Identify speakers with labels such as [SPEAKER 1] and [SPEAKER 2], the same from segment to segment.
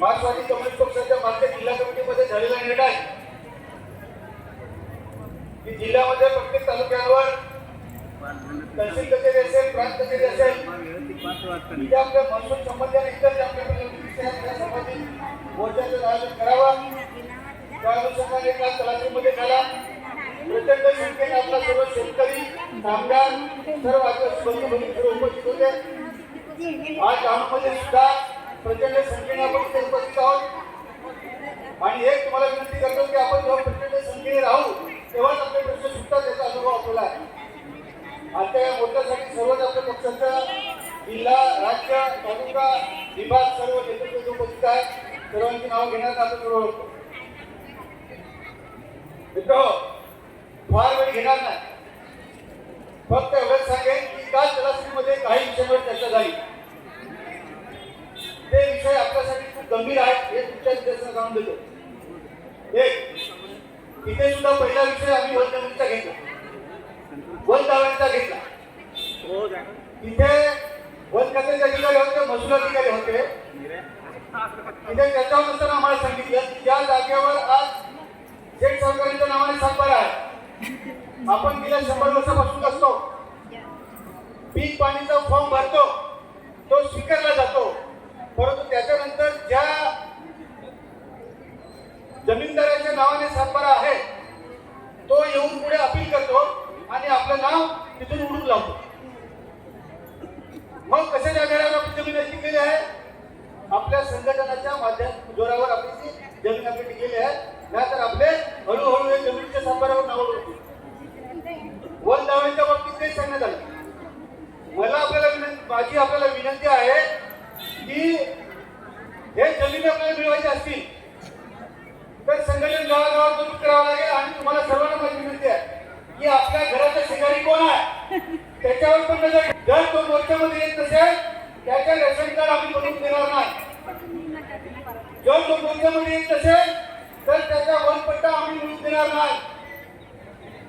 [SPEAKER 1] मार्क्सवादी कम्युनिस्ट पक्षाच्या मागच्या जिल्हा कमिटीमध्ये झालेला निर्णय. की जिल्ह्यामध्ये प्रत्येक तालुक्यांवर तहसील कचेरी असेल प्रांत कचेरी असेल तिथे आपल्या महसूल संबंधी आणि इतर आपल्या संबंधित मोर्चाचं आयोजन करावं. त्या अनुषंगाने काल तलाठीमध्ये झाला. प्रचंड संख्येने आपला सर्व शेतकरी कामगार सर्व आदिवासी बंधू भगिनी उपस्थित होते. आज डहाणूमध्ये सुद्धा प्रचंड संख्येने आपण इथे उपस्थित आहोत आणि एक तुम्हाला विनंती करतो की आपण जेव्हा प्रचंड संख्येने राहू तेव्हाच आपले प्रश्न सुटतात त्याचा अनुभव आपल्याला आहे. आजच्या या मोर्चासाठी सर्वच आपल्या पक्षाचा जिल्हा राज्य तालुका विभाग सर्व नेतृत्व उपस्थित आहे सर्वांची नाव घेण्याचा आपण करू ओळखतो मित्र फार वेळ घेणार नाही. फक्त एवढंच सांगेन की काल तलासरीमध्ये काही विषयांवर चर्चा झाली. ते विषय आपल्यासाठी खूप गंभीर आहेत हे तुमच्या विद्यार्थ्यांना सांगून देतो. एक तिथे सुद्धा पहिला विषय आम्ही वन जमिनीचा घेतला. वन दाव्यांचा घेतला. तिथे वन खात्याचे अधिकारी होते महसूल अधिकारी होते. तिथे त्याच्यावर नंतर आम्हाला सांगितलं की ज्या जागेवर आज शेठ सरकारांच्या नावाने सातबारा आहे. आपण गेल्या शंभर वर्षापासून असतो. पीक पाणीचा फॉर्म भरतो. तो स्वीकारला जातो. परंतु त्याच्यानंतर ज्या जमीनदाराच्या नावाने सातबारा आहे तो येऊन पुढे अपील करतो आणि आपलं नाव तिथून उडून लावतो. मग कशाच्या आधारावर आपली जमीन अशी केली आहे? आपल्या संघटनाच्या माध्यम जोरावर आपली ती जमीन आपली टिकलेली आहे नाहीतर आपले हळूहळू हे जमिनीच्या सातबारावर नाव होती. वन दाव्यांच्या बाबतीत तेच सांगण्यात आलं. मला आपल्याला विनंती माझी आपल्याला विनंती आहे की हे जमिनी आपल्याला मिळवायचे असतील. तर संघटन गावागावात जरूर करावं लागेल आणि तुम्हाला सर्वांना माझी विनंती आहे की आपल्या घराच्या शेजारी कोण आहे? त्याच्यावर पण नजर ठेवा. जर तो मोर्चामध्ये येत नसेल त्याच्या रेशन कार्ड आम्ही बनवून देणार नाही. जर तो मोर्चामध्ये येत नसेल तर त्याचा वनपट्टा आम्ही मिळून देणार नाही.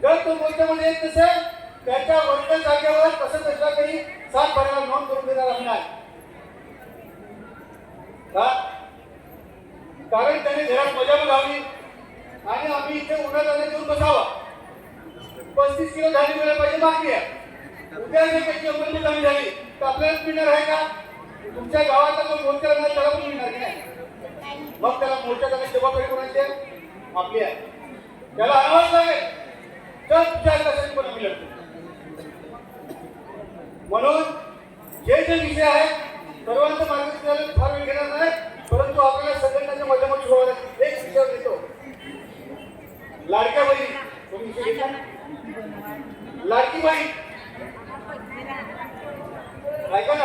[SPEAKER 1] जर तो मोर्चामध्ये येत नसेल त्याच्या वरच्या जागेवर कसं कसला तरी सात भरायला नोंद करून देणार आम्ही नाही. का कारण त्याने घरात मजा लावली. आणि आम्ही इथे उन्हात आले घेऊन बसावा. पस्तीस किलो धान्य मिळायला पाहिजे बाकी आहे. उद्या जर त्याची अंमलबजावणी कमी झाली तर आपल्यालाच मिळणार आहे का? तुमच्या गावाचा जो मोर्चा राहणार त्याला पण मिळणार नाही? मग त्याला मोर्चा करण्याची जबाबदारी कोणाची आहे? आपली आहे. त्याला आणावंच लागेल. तर तुमच्या हक्कासाठी पण आम्ही लढतो. म्हणून जे जे विषय आहेत सर्वांचं मार्गदर्शन फार वेळ घेणार नाही परंतु आपल्याला संघटनाच्या माध्यमातून सुरुवात आहे. एक विषय घेतो लाडक्या बहिणी तुम्ही विषय घेतला लाडकी बहीण ऐका ना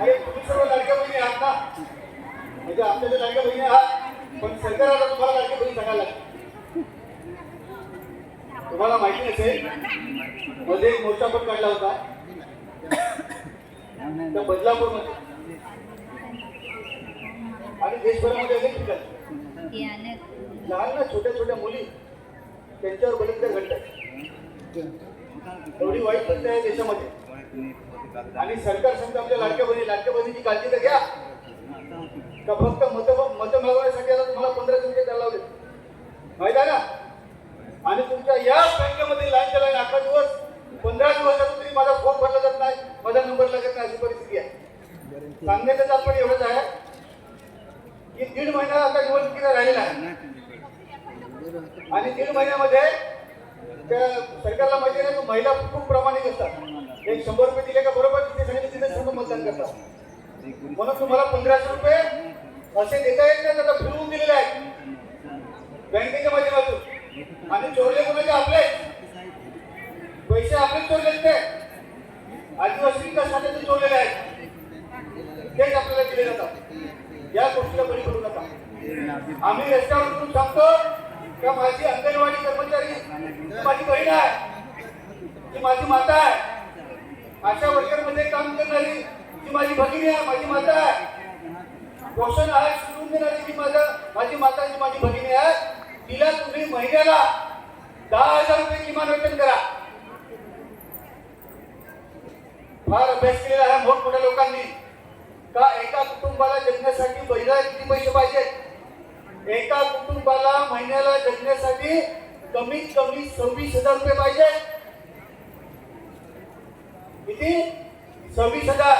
[SPEAKER 1] अरे तुम्ही सर्व लाडक्या बहिणी आहात ना म्हणजे आपल्या जे लाडक्या बहिणी आहात पण सरकार आता तुम्हाला लाडक्या बहिणी सांगायला लागली तुम्हाला माहिती असेल मध्ये एक मोर्चा पण काढला होता. त्या बदलापूरमध्ये. आणि देशभरामध्ये अनेक ठिकाणी. लहान ना छोट्या छोट्या मुली त्यांच्यावर बलात्कार घडतात. एवढी वाईट घटना आहे देशामध्ये. आणि सरकार सांगतं आपल्या लाडक्या बहिणी लाडक्या बहिणीची काळजी तर घ्या. का फक्त मत मत मिळवण्यासाठी आता तुम्हाला पंधरा टक्के त्याला लावले माहीत आहे ना? आणि तुमच्या या बँकेमध्ये लाईनच्या लाईन अकरा दिवस पंधरा दिवसात तरी माझा फोन भरला जात नाही माझा नंबर लागत नाही अशी परिस्थिती आहे. सांगण्याचं तात्पर्य एवढंच आहे की दीड महिना आता निवडणुकीला राहिलेला आहे. आणि दीड महिन्यामध्ये त्या सरकारला माहिती आहे महिला खूप प्रमाणित असतात. एक शंभर रुपये दिले का बरोबर तिथे सांगितलं तिथे सर्व मतदान करतात. म्हणून तुम्हाला पंधराशे रुपये असे देता येत नाही आता फिरवून दिलेले आहेत. बँकेच्या माध्यमातून. आणि चोरले कोणाचे आपले? पैसे आपले चोरले ते. आदिवासींच्या ते चोरलेले आहेत. तेच आपल्याला दिले जातात. या गोष्टीला बळी करू नका. आम्ही रस्त्यावर उतरून सांगतो का माझी अंगणवाडी कर्मचारी माझी बहीण आहे. ती माझी माता आहे. आशा वर्करमध्ये काम करणारी ती माझी भगिनी आहे माझी माता आहे. पोषण आहार शिकून देणारी ती माझा माझी माता जी माझी भगिनी आहे तिला तुम्ही महिन्याला दहा हजार रुपये किमान वेतन करा. फार अभ्यास केलेला आहे मोठमोठ्या लोकांनी. का एका कुटुंबाला जगण्यासाठी महिला किती पैसे पाहिजेत? एका कुटुंबाला महिन्याला जगण्यासाठी कमीत कमी सव्वीस हजार रुपये पाहिजे किती? सव्वीस हजार.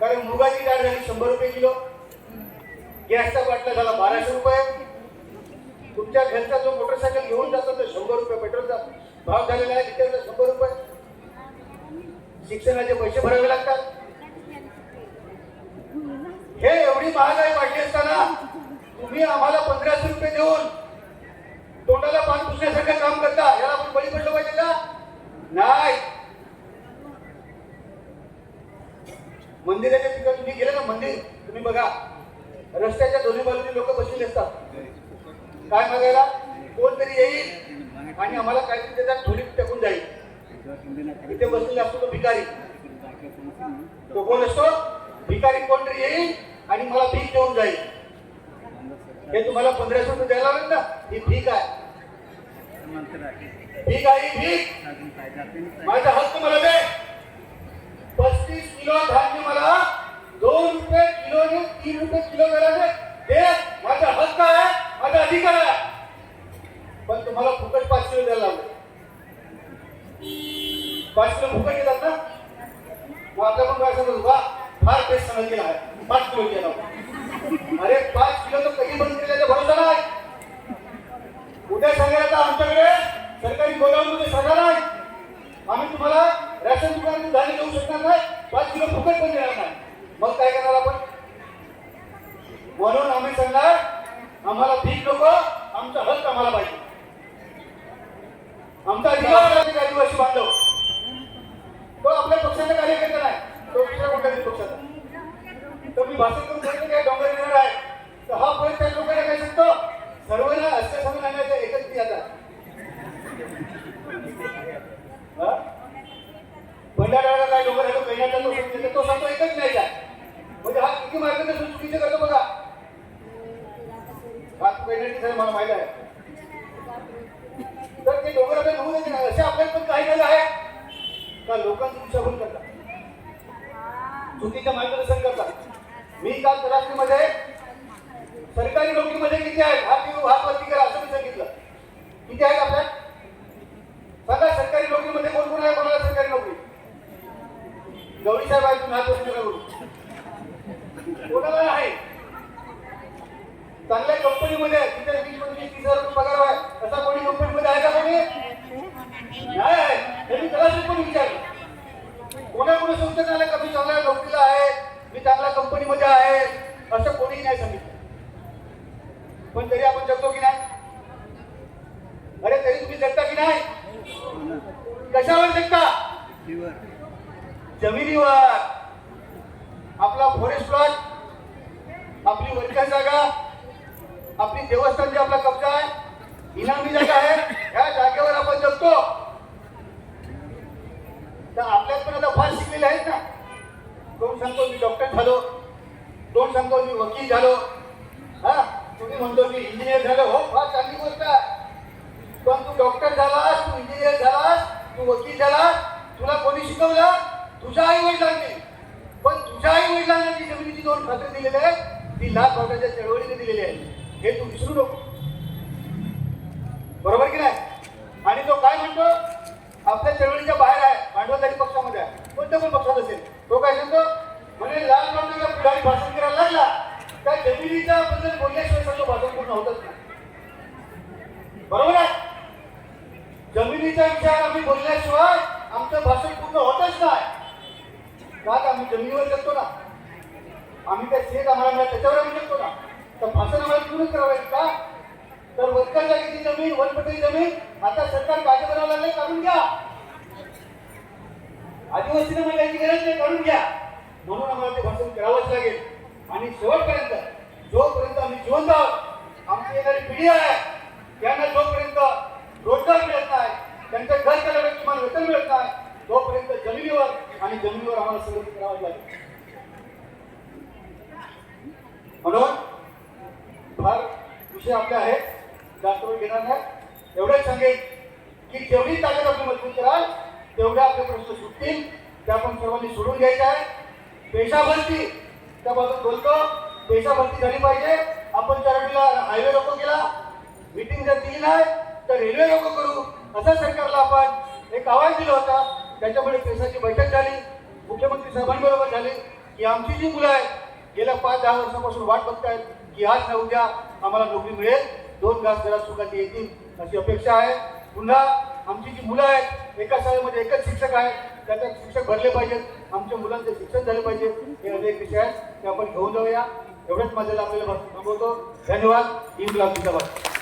[SPEAKER 1] कारण मुगाची डाळ झाली शंभर रुपये किलो. गॅसचा बाटला झाला बाराशे रुपये. तुमच्या घरचा जो मोटरसायकल घेऊन जातो तो शंभर रुपये पेट्रोलचा भाव झालेला आहे लिटरचा शंभर रुपये. शिक्षणाचे पैसे भरावे लागतात. हे एवढी महागाई वाढली असताना तुम्ही आम्हाला पंधराशे रुपये देऊन तोंडाला पान पुसण्यासारखं काम करता याला आपण बळी पडलं पाहिजे का? नाही. मंदिराच्या ठिकाणी तुम्ही गेले ना मंदिर तुम्ही बघा. रस्त्याच्या दोन्ही बाजूने लोक बसलेले असतात. काय मागायला कोणतरी येईल आणि आम्हाला काहीतरी त्याच्यात थोडी टाकून जाईल. इथे बसलेला असतो तो भिकारी. तो कोण असतो? भिकारी कोणतरी येईल आणि मला भीक देऊन जाईल. हे तुम्हाला पंधराशे रुपये द्यायला लागेल ना? ही भीक आहे. भीक आहे भीक. माझा हक्क मला दे. पस्तीस किलो धान्य मला दोन रुपये किलोने तीन रुपये किलो दराने हे माझा हक्क आहे. माझा करा पण तुम्हाला फुकट पाच किलो द्यायला लागले. पाच किलो फुकट येतात ना? मग आपल्या पण काय सांगतो बा. फार बेस्ट समज केला आहे पाच किलो केला. अरे पाच किलो तर कधी बंद केल्याचा भरोसा नाही. उद्या सांगायला आमच्याकडे सरकारी गोदाममध्ये सगळं नाही आम्ही तुम्हाला राशन दुकानातून धान्य देऊ शकणार नाही पाच किलो फुकट पण देणार नाही मग काय करणार आपण म्हणून आम्ही सांगणार आम्हाला भीक नको आमचा हक्क आम्हाला पाहिजे आमचा अधिकार आहे आदिवासी बांधव तो आपल्या पक्षाचा कार्यकर्ता नाही तो दुसऱ्या कोणत्याही पक्षाचा तो मी भाषण करून काय डोंगर येणार आहे. तर हा पॉईंट काही लोकांना काय शकतो सर्वांना अशा समजून आणायचं एकच ती आता. हा? काय डोंगर आहे तो तो समजेल तो सांगतो एकच नाही आहे. म्हणजे हा किती मार्गदर्शन चुकीचे करतो बघा. हा कैलासची झालं मला माहीत आहे. तर ते डोंगर आपल्याला होऊ देते नाही असे आपल्याला पण काही झालं आहे. का लोकांची दिशाभूल करतात चुकीचं मार्गदर्शन करतात. मी काल तलाठीमध्ये सरकारी नोकरीमध्ये किती आहेत हात देऊ हात वरती करा असं मी सांगितलं. किती आहेत आपल्या? सांगा सरकारी नोकरीमध्ये कोण कोण आहे कोणाला सरकारी नोकरी? गौरी साहेब आहेत तुम्ही हात वरती करा कोणाला आहे? चांगल्या कंपनीमध्ये तिथे वीस पंचवीस तीस हजार रुपये पगार आहे. असा कोणी कंपनीमध्ये आहे का कोणी? नाही आहे. त्यांनी तलाशी पण विचारलं. कोणा कोणा संस्थेत आल्या का मी चांगल्या नोकरीला आहे मी चांगल्या कंपनीमध्ये आहे असं कोणीही नाही सांगितलं पण तरी आपण जगतो की नाही अरे तरी तुम्ही जगता की नाही कशावर जगता जमिनीवर आपला फॉरेस्ट प्लॉट आपली वर्कर जागा आपली देवस्थान जे आपला कब्जा आहे इनामी जागा आहे या जागेवर आपण जगतो. तर आपल्यात पण आता फार शिकलेले आहेत ना. कोण सांगतो मी डॉक्टर झालो. कोण सांगतो मी वकील झालो. हा तुम्ही म्हणतो मी इंजिनियर झालो. हो फार चांगली गोष्ट आहे. पण तू डॉक्टर झालास तू इंजिनियर झालास तू वकील झालास तुला कोणी शिकवलं? तुझ्या आई वडिलांनी. पण तुझ्या आई वडिलांना जी जमिनीची दोन खाते दिलेले आहेत. ती लाख भागाच्या चळवळीने दिलेली आहे हे तू विसरू नको. बरोबर की नाही? आणि तो काय म्हणतो? आपल्या चळवळीच्या बाहेर आहे भांडवलदारी पक्षामध्ये आहे. कोणत्या पण पक्षात असेल. तो काय सांगतो म्हणजे लाल बांधूला पुढारी भाषण करायला लागला. त्या जमिनीच्या बद्दल बोलल्याशिवाय तो भाषण पूर्ण होतच नाही. बरोबर आहे? जमिनीचा विचार आम्ही बोलल्याशिवाय आमचं भाषण पूर्ण होतच नाही. का आम्ही जमिनीवर जगतो ना? आम्ही त्या शेत आम्हाला त्याच्यावर आम्ही जगतो ना? तर भाषण आम्हाला करावायची का? तर वरकर जागेची जमीन वनपटी जमीन आता सरकार कायदे बनवायला लागले काढून घ्या. आदिवासीने मला गरज नाही काढून घ्या. म्हणून आम्हाला ते भाषण करावंच लागेल. आणि शेवटपर्यंत जोपर्यंत आम्ही जिवंत आहोत आमची येणारी पिढी आहे त्यांना जोपर्यंत रोजगार मिळत नाही त्यांच्या घर चालवण्यास किमान वेतन मिळत नाही तोपर्यंत जमिनीवर आणि जमिनीवर आम्हाला संघर्ष करावा लागेल. म्हणून विषय आपले आहेत जास्त वेळ घेणार नाही. एवढंच सांगेन की जेवढी ताकद आपण मजबूत कराल तेवढे आपले प्रश्न सुटतील. ते आपण सर्वांनी सोडून घ्यायचे आहे. पेशाभरती त्याबाबत बोलतो. पेशाभरती झाली पाहिजे. आपण चरडीला हायवे नको केला. मीटिंग जर दिली नाही तर रेल्वे नको करू. असं सरकारला आपण एक आवाज दिला होता. त्याच्यामुळे पेशाची बैठक झाली. मुख्यमंत्री साहेबांबरोबर झाली. की आमची जी मुलं आहेत गेल्या पाच दहा वर्षापासून वाट बघतायत की आज ना उद्या आम्हाला नोकरी मिळेल. दोन घास घरात सुखात येतील अशी अपेक्षा आहे. पुन्हा आमची जी मुलं आहेत एका शाळेमध्ये एकच शिक्षक आहे. त्याच्यात शिक्षक भरले पाहिजेत. आमच्या मुलांचे शिक्षण झाले पाहिजे. हे अनेक विषय आहेत ते आपण घेऊन जाऊया. एवढंच माझ्याला आपल्याला थांबवतो धन्यवाद. इंकलाब जिंदाबाद.